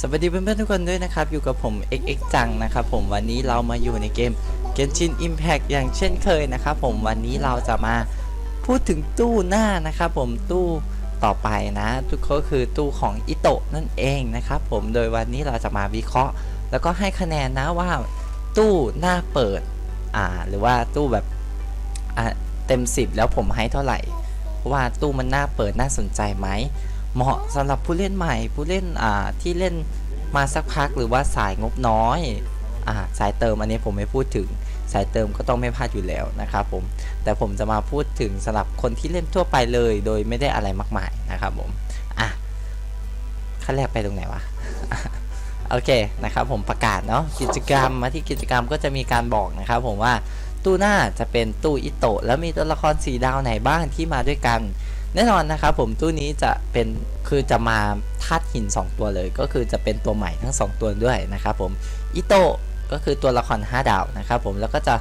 สวัสดีเพื่อนๆทุกคนด้วยนะครับ อยู่กับผม XX จังนะครับผมวันนี้เรามาอยู่ในเกม Genshin Impact อย่างเช่นเคยนะครับผมวันนี้เราจะมาพูดถึงตู้หน้านะครับผมตู้ต่อไปนะทุกก็คือตู้ของอิโตะนั่นเองนะครับผมโดยวันนี้เราจะมาวิเคราะห์ แล้วก็ให้คะแนนนะว่า ตู้หน้าเปิดอ่าหรือว่าตู้แบบอ่าเต็ม 10 แล้วผมให้เท่าไหร่ว่าตู้มันน่าเปิดน่าสนใจไหม เหมาะสำหรับผู้เล่นใหม่ ผู้เล่นอ่าที่เล่นมาสักพักหรือว่าสายงบน้อยอ่าสายเติมอันนี้ผมไม่พูดถึงสายเติมก็ต้องไม่พลาดอยู่แล้วนะครับผมแต่ผมจะมาพูดถึงสำหรับคนที่เล่นทั่วไปเลย โดยไม่ได้อะไรมากมายนะครับผมอะขั้นแรกไปตรงไหนวะโอเคนะครับผมประกาศเนาะกิจกรรมมาที่กิจกรรมก็จะมีการบอกนะครับผมว่าตู้หน้าจะเป็นตู้อิโตะแล้วมีตัวละครสีดาวไหนบ้างที่มาด้วยกัน แน่นอนนะครับผมตู้นี้จะเป็นคือจะมาธาตุหิน 2 ตัวเลย ก็คือจะเป็นตัวใหม่ทั้ง 2 ตัวด้วยนะครับผมอิโตะก็คือตัวละคร 5 ดาวนะครับผมแล้วก็จะ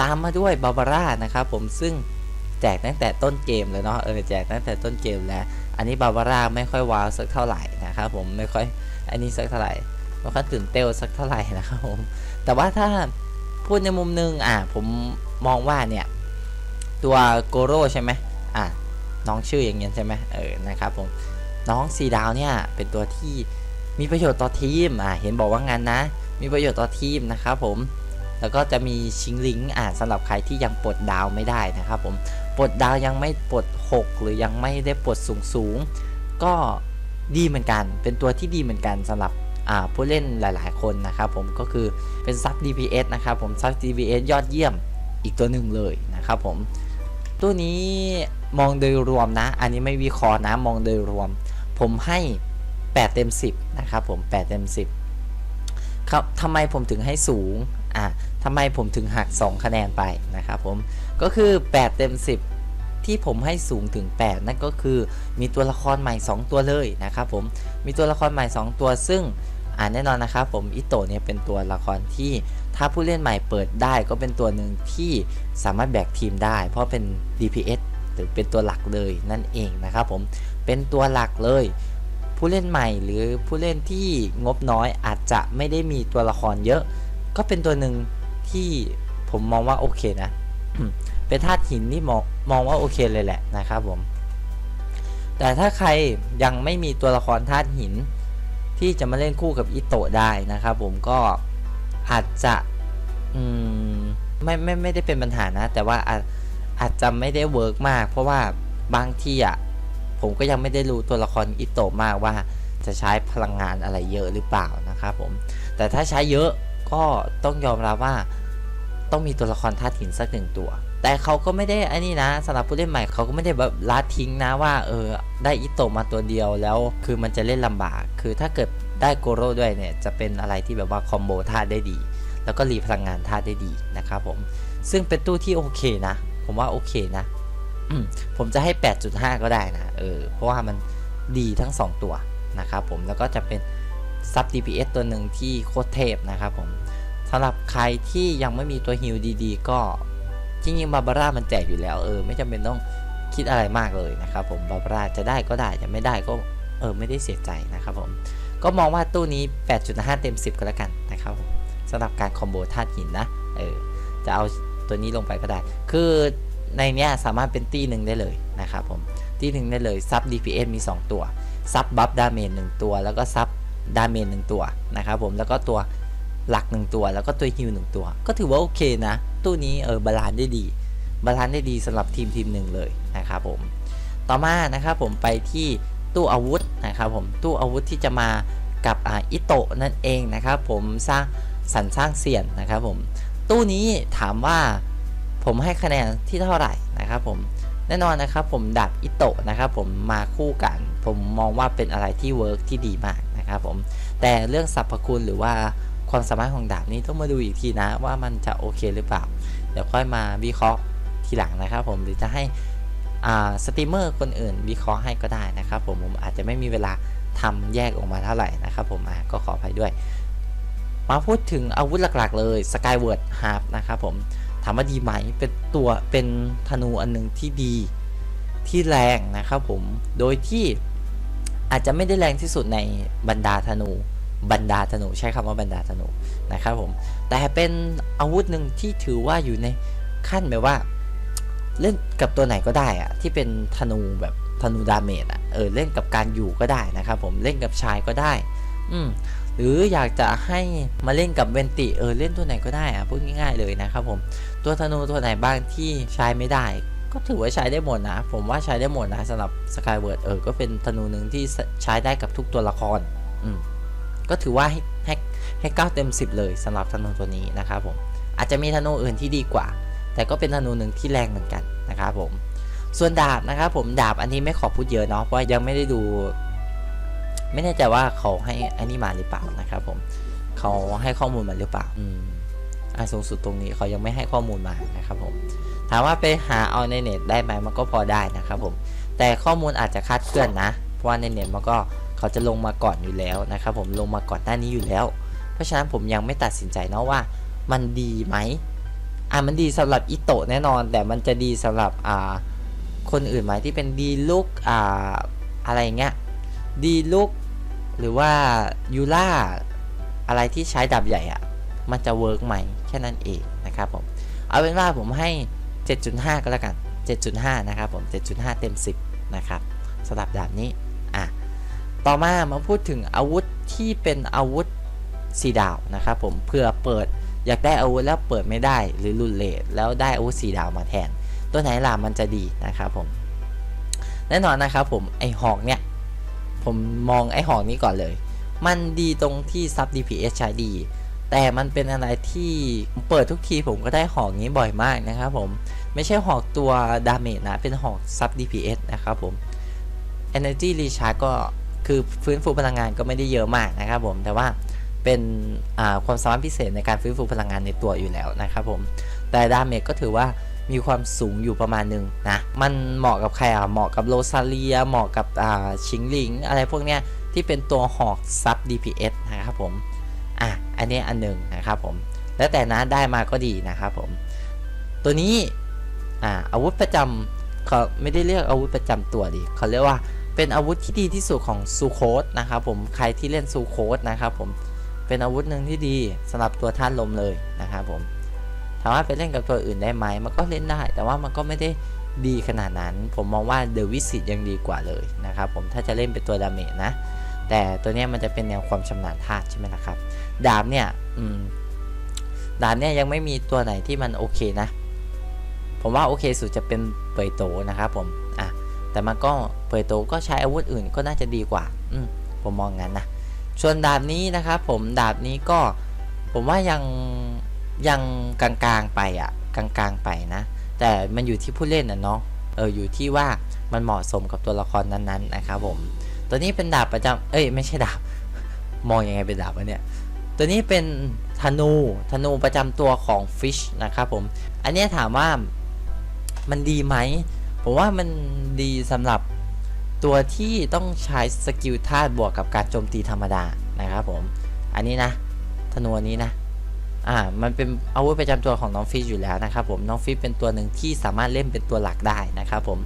ตามมาด้วยบาบาร่านะครับผมซึ่งแจกตั้งแต่ต้นเกมเลยเนาะเออแจกตั้งแต่ต้นเกมแล้ว อันนี้บาบาร่าไม่ค่อยว้าวสักเท่าไหร่นะครับผมไม่ค่อยอันนี้สักเท่าไหร่ไม่ค่อยตื่นเต้นสักเท่าไหร่นะครับผมแต่ว่าถ้าพูดในมุมหนึงอะผมมองว่าเนี่ยตัวโกโร่ใช่ไหมอะ น้องชื่ออย่างเงี้ยใช่ไหมเออนะครับผมน้องสีดาวเนี่ยเป็นตัวที่มีประโยชน์ต่อทีมอ่าเห็นบอกว่างั้นนะ มีประโยชน์ต่อทีมนะครับผมแล้วก็จะมีชิงลิงก์อ่าสำหรับใครที่ยังปลดดาวไม่ได้นะครับผมปลดดาวยังไม่ปลด 6 หรือยังไม่ได้ปลดสูงสูงก็ดีเหมือนกัน เป็นตัวที่ดีเหมือนกันสำหรับผู้เล่นหลายๆ คนนะครับผมก็คือเป็นซับ DPS นะครับผมซับ DPS ยอดเยี่ยมอีกตัวหนึ่งเลยนะครับผม ตัวนี้มองโดยรวมนะ อันนี้ไม่วิเคราะห์นะมองโดยรวม ผมให้ 8 เต็ม 10 นะครับผม 8 เต็ม 10 ครับทำไมผมถึงให้สูง อะทำไมผมถึงหัก 2 คะแนนไปนะครับผม ก็คือ 8 เต็ม 10 ที่ผมให้สูงถึง 8 นั่นก็คือมีตัวละครใหม่ 2 ตัวเลยนะครับผม มีตัวละครใหม่ 2 ตัวซึ่งอ่าแน่นอนนะครับผม อิโตะเนี่ยเป็นตัวละครที่ ถ้าผู้เล่นใหม่เปิดได้ก็เป็นตัวหนึ่งที่สามารถแบกทีมได้ เพราะเป็น DPS หรือเป็นตัวหลักเลยนั่นเองนะครับผมเป็นตัวหลักเลย ผู้เล่นใหม่หรือผู้เล่นที่งบน้อยอาจจะไม่ได้มีตัวละครเยอะ ก็เป็นตัวหนึ่งที่ผมมองว่าโอเคนะเป็นธาตุหินที่มองมองว่าโอเคเลยแหละนะครับผมแต่ถ้าใครยังไม่มีตัวละครธาตุหินที่จะมาเล่นคู่กับอิโตะได้นะครับผมก็ อาจจะอืมไม่ไม่ไม่ได้เป็นปัญหานะ แต่ว่าอาจอาจจะไม่ได้เวิร์กมาก เพราะว่าบางที่อะผมก็ยังไม่ได้รู้ตัวละครอิโตมากว่าจะใช้พลังงานอะไรเยอะหรือเปล่านะครับผม แต่ถ้าใช้เยอะก็ต้องยอมรับว่าต้องมีตัวละครธาตุหินสักหนึ่งตัว แต่เขาก็ไม่ได้อันนี้นะสำหรับผู้เล่นใหม่เขาก็ไม่ได้แบบละทิ้งนะว่าเออได้อิโตมาตัวเดียวแล้ว คือมันจะเล่นลำบาก คือถ้าเกิดได้โกโร่ด้วยเนี่ยจะเป็นอะไรที่แบบว่าคอมโบธาตุได้ดี แล้วก็รีพลังงานธาตุได้ดีนะครับผมซึ่งเป็นตู้ที่โอเคนะ ผมว่าโอเคนะผมจะให้ 8.5 ก็ได้นะเออเพราะว่ามันดีทั้ง 2 ตัวนะครับผมแล้วก็จะเป็นซับ DPS ตัวหนึ่งที่โคตรเทพนะครับผมสำหรับใครที่ยังไม่มีตัวฮิลดีๆ ก็ จริงๆบาบาร่ามันแจกอยู่แล้วเออไม่จำเป็นต้องคิดอะไรมากเลยนะครับผมบาบาร่าจะได้ก็ได้จะไม่ได้ก็เออไม่ได้เสียใจนะครับผมก็มองว่าตู้นี้ 8.5 เต็ม 10 ก็แล้วกันนะครับผมสำหรับการคอมโบธาตุหินนะเออจะเอาตัวนี้ลงไปก็ได้ คือในเนี้ยสามารถเป็นตีหนึ่งได้เลยนะครับผมตีหนึ่งได้เลยซับ DPS มี 2 ตัวซับบัฟดาเมจหนึ่งตัว แล้วก็ซับดาเมจหนึ่งตัวนะครับผมแล้วก็ตัว หลักหนึ่งตัว แล้วก็ตัวฮิวหนึ่งตัว ก็ถือว่าโอเคนะ ตู้นี้เออบาลานได้ดี บาลานได้ดีสำหรับทีมทีมหนึ่งเลยนะครับผม ต่อมานะครับผมไปที่ตู้อาวุธนะครับผม ตู้อาวุธที่จะมากับอ่าอิโตะนั่นเองนะครับผมสร้างสรรสร้างเสียนนะครับผม ตู้นี้ถามว่าผมให้คะแนนที่เท่าไหร่นะครับผมแน่นอนนะครับผมดับอิโตะนะครับผมมาคู่กัน ผมมองว่าเป็นอะไรที่เวิร์กที่ดีมากนะครับผมแต่เรื่องสรรพคุณหรือว่า ความสามารถของดาบนี้ต้องมาดูอีกทีนะว่ามันจะโอเคหรือเปล่า เดี๋ยวค่อยมาวิเคราะห์ทีหลังนะครับผมหรือจะให้สตรีมเมอร์คนอื่นวิเคราะห์ให้ก็ได้นะครับผมผมอาจจะไม่มีเวลาทำแยกออกมาเท่าไหร่นะครับผมก็ขออภัยด้วย มาพูดถึงอาวุธหลักๆ เลย Skyward Harp นะครับผมถามว่าดีไหมเป็นตัวเป็นธนูอันหนึงที่ดีที่แรงนะครับผมโดยที่อาจจะไม่ได้แรงที่สุดในบรรดาธนู บรรดาธนูใช้คำว่าบรรดาธนูนะครับผมแต่เป็นอาวุธหนึ่งที่ถือว่าอยู่ในขั้นแบบว่า เล่นกับตัวไหนก็ได้อะที่เป็นธนูแบบธนูดาเมจอะเออเล่นกับการอยู่ก็ได้นะครับผมเล่นกับชายก็ได้ อืมหรืออยากจะให้มาเล่นกับเวนติเออเล่นตัวไหนก็ได้อะพูดง่าย ๆเลยนะครับผมตัวธนูตัวไหนบ้างที่ใช้ไม่ได้ก็ถือว่าใช้ได้หมดนะ ผมว่าใช้ได้หมดนะสำหรับสกายเวิร์ดเออ ก็เป็นธนูหนึ่งที่ใช้ได้กับทุกตัวละคร อืม ก็ถือว่าให้ให้ให้เก้าเต็ม 10 เลยสำหรับธนูตัวนี้นะครับผมอาจจะมีธนูอื่นที่ดีกว่า แต่ก็เป็นธนูหนึ่งที่แรงเหมือนกันนะครับผมส่วนดาบนะครับผมดาบอันนี้ไม่ขอพูดเยอะเนาะเพราะยังไม่ได้ดู ไม่แน่ใจว่าเขาให้อันนี้มาหรือเปล่านะครับผมเขาให้ข้อมูลมาหรือเปล่าอืมอะสูงสุดตรงนี้เขายังไม่ให้ข้อมูลมานะครับผมถามว่าไปหาเอาในเน็ตได้ไหมมันก็พอได้นะครับผมแต่ข้อมูลอาจจะคาดเคลื่อนนะ เพราะว่าในเน็ตมันก็ เขาจะลงมาก่อนอยู่แล้วนะครับผมลงมาก่อนหน้านี้อยู่แล้ว เพราะฉะนั้นผมยังไม่ตัดสินใจเนาะว่ามันดีไหมอะมันดีสำหรับอิโตะแน่นอน แต่มันจะดีสำหรับอ่าคนอื่นไหมที่เป็นดีลุกอ่าอะไรเงี้ยดีลุกหรือว่ายูล่าอะไรที่ใช้ดาบใหญ่อะมันจะเวิร์กไหมแค่นั้นเองนะครับผมเอาเป็นว่าผมให้ 7.5 ก็แล้วกัน 7.5 นะครับผม 7.5 เต็ม 10 นะครับสำหรับดาบนี้ ต่อมามาพูดถึงอาวุธที่เป็นอาวุธสีดาวนะครับผมเพื่อเปิดอยากได้อาวุธแล้วเปิดไม่ได้หรือหลุดเลทแล้วได้อาวุธสีดาวมาแทน ตัวไหนล่ะมันจะดีนะครับผมแน่นอนนะครับผมไอหอกเนี่ยผมมองไอหอกนี้ก่อนเลย มันดีตรงที่ซับ DPS ใช้ดี แต่มันเป็นอะไรที่เปิดทุกทีผมก็ได้หอกนี้บ่อยมากนะครับผมไม่ใช่หอกตัวดาเมจนะเป็นหอกซับ DPS นะครับผม Energy Recharge ก็ คือฟื้นฟูพลังงานก็ไม่ได้เยอะมากนะครับผมแต่ว่าเป็นความสามารถพิเศษในการฟื้นฟูพลังงานในตัวอยู่แล้วนะครับผมแต่ดาเมจก็ถือว่ามีความสูงอยู่ประมาณหนึ่งนะ มันเหมาะกับใครอะ เหมาะกับโรซาเลีย เหมาะกับอ่าชิงหลิง อะไรพวกเนี้ยที่เป็นตัวหอกซับ DPS นะครับผม อะ อันนี้อันหนึ่งนะครับผม แล้วแต่นะได้มาก็ดีนะครับผม ตัวนี้ อ่าอาวุธประจำเขาไม่ได้เรียกอาวุธประจำตัวดิเขาเรียกว่า เป็นอาวุธที่ดีที่สุดของซูโคสนะครับผมใครที่เล่นซูโคสนะครับผมเป็นอาวุธหนึ่งที่ดีสำหรับตัวท่านลมเลยนะครับผมถามว่าไปเล่นกับตัวอื่นได้ไหมมันก็เล่นได้ แต่ว่ามันก็ไม่ได้ดีขนาดนั้น ผมมองว่าเดวิสิตยังดีกว่าเลยนะครับผมถ้าจะเล่นเป็นตัวดาเมจนะ แต่ตัวนี้มันจะเป็นแนวความชำนาญธาตุใช่ไหมล่ะครับ ดาบเนี่ยดาบเนี่ยยังไม่มีตัวไหนที่มันโอเคนะ ผมว่าโอเคสุดจะเป็นเปยโตนะครับผมอะแต่มันก็ เปยโตก็ใช้อาวุธอื่นก็น่าจะดีกว่า อืผมมองงั้นนะ ส่วนดาบนี้นะครับผมดาบนี้ก็ผมว่ายังยังกลางๆไปอะ่ะกลางๆไปนะ แต่มันอยู่ที่ผู้เล่นนะเนาะเอออยู่ที่ว่ามันเหมาะสมกับตัวละครนั้นๆนะครับผมตัวนี้เป็นดาบประจำเอ้ยไม่ใช่ดาบ มองยังไงเป็นดาบวะเนี่ย ตัวนี้เป็นธนูธนูประจำตัวของฟิชนะครับผม อันนี้ถามว่ามันดีไหมผมว่ามันดีสำหรับ ตัวที่ต้องใช้สกิลธาตุบวกกับการโจมตีธรรมดานะครับผม อันนี้นะธนูนี้นะ อ่า มันเป็นอาวุธประจำตัวของน้องฟิชอยู่แล้วนะครับผม น้องฟิชเป็นตัวหนึ่งที่สามารถเล่นเป็นตัวหลักได้นะครับผม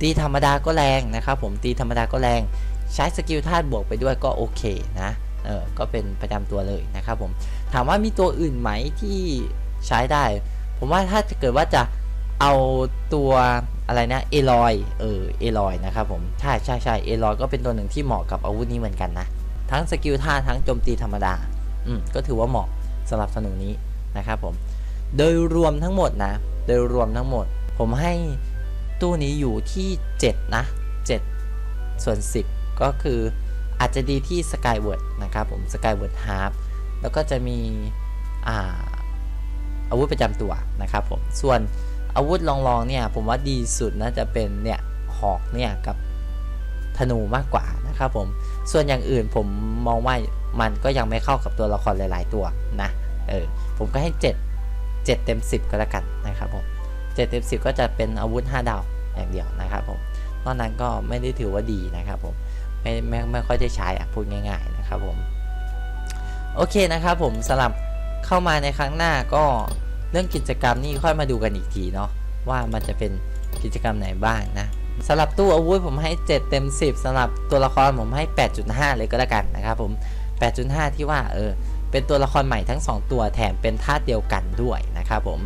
ตีธรรมดาก็แรงนะครับผม ตีธรรมดาก็แรง ใช้สกิลธาตุบวกไปด้วยก็โอเคนะ เออ ก็เป็นประจำตัวเลยนะครับผม ถามว่ามีตัวอื่นไหมที่ใช้ได้ ผมว่าถ้าเกิดว่าจะเอาตัว อะไรนะเอลอยเออเอลอยนะครับผมใช่ใช่ใช่เอลอยก็เป็นตัวหนึ่งที่เหมาะกับอาวุธนี้เหมือนกันนะ ทั้งสกิลท่าทั้งโจมตีธรรมดาอืมก็ถือว่าเหมาะสำหรับธนูนี้นะครับผมโดยรวมทั้งหมดนะ โดยรวมทั้งหมด ผมให้ตู้นี้อยู่ที่ 7 นะ 7 ส่วน 10 ก็คืออาจจะดีที่ Skyward นะครับผม Skyward Half แล้วก็จะมีอาอาวุธประจำตัวนะครับผม ส่วน อาวุธลองๆเนี่ยผมว่าดีสุดน่าจะเป็นเนี่ยหอกเนี่ยกับธนูมากกว่านะครับผม ส่วนอย่างอื่นผมมองว่ามันก็ยังไม่เข้ากับตัวละครหลาย ๆ ตัวนะ เออ ผมก็ให้ 7 7 เต็ม 10 ก็แล้วกันนะครับผม 7 เต็ม 10 ก็จะเป็นอาวุธ 5 ดาวอย่างเดียวนะครับผม นอกนั้นก็ไม่ได้ถือว่าดีนะครับผม ไม่ไม่ไม่ค่อยได้ใช้อะพูดง่าย ๆ นะครับผม โอเคนะครับผมสำหรับเข้ามาในครั้งหน้าก็ เรื่องกิจกรรมนี่ค่อยมาดูกันอีกทีเนาะว่ามันจะเป็นกิจกรรมไหนบ้างนะสำหรับตู้อาวุธผมให้ 7 เต็ม 10สำหรับตัวละครผมให้ 8.5 เลยก็แล้วกันนะครับผม 8.5 ที่ว่าเออเป็นตัวละครใหม่ทั้ง 2 ตัวแถมเป็นธาตุเดียวกันด้วยนะครับผม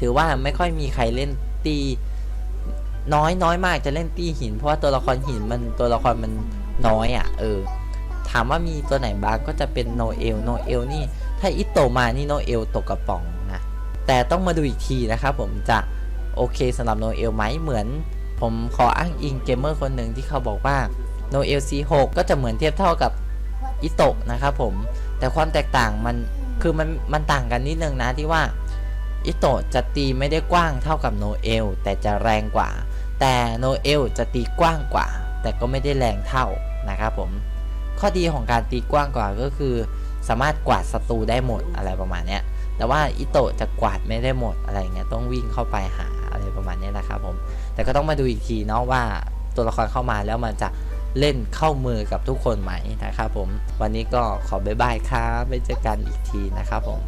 ถือว่าไม่ค่อยมีใครเล่นตีน้อยน้อยมากจะเล่นตีหิน เพราะว่าตัวละครหินมันตัวละครมันน้อยอะ่ะเออถามว่ามีตัวไหนบ้างก็จะเป็นโนเอลโนเอลนี่ถ้าอิโตมานี่โนเอลตกกระป๋อง แต่ต้องมาดูอีกทีนะครับผมจะโอเคสำหรับโนเอลไหมเหมือน ผมขออ้างอิงเกมเมอร์คนหนึ่งที่เขาบอกว่าโนเอล C6 ก็จะเหมือนเทียบเท่ากับอิโตะนะครับผมแต่ความแตกต่างมันคือมันมันต่างกันนิดนึงนะที่ว่าอิโตะจะตีไม่ได้กว้างเท่ากับโนเอลแต่จะแรงกว่า แต่โนเอลจะตีกว้างกว่า แต่ก็ไม่ได้แรงเท่านะครับผมข้อดีของการตีกว้างกว่าก็คือ สามารถกวาดศัตรูได้หมดอะไรประมาณเนี้ย แต่ว่าอิโตะจะกวาดไม่ได้หมดอะไรเงี้ยต้องวิ่งเข้าไปหาอะไรประมาณนี้นะครับผมแต่ก็ต้องมาดูอีกทีเนาะว่าตัวละครเข้ามาแล้วมันจะเล่นเข้ามือกับทุกคนไหมนะครับผมวันนี้ก็ขอบ๊ายบายครับไว้เจอกันอีกทีนะครับผม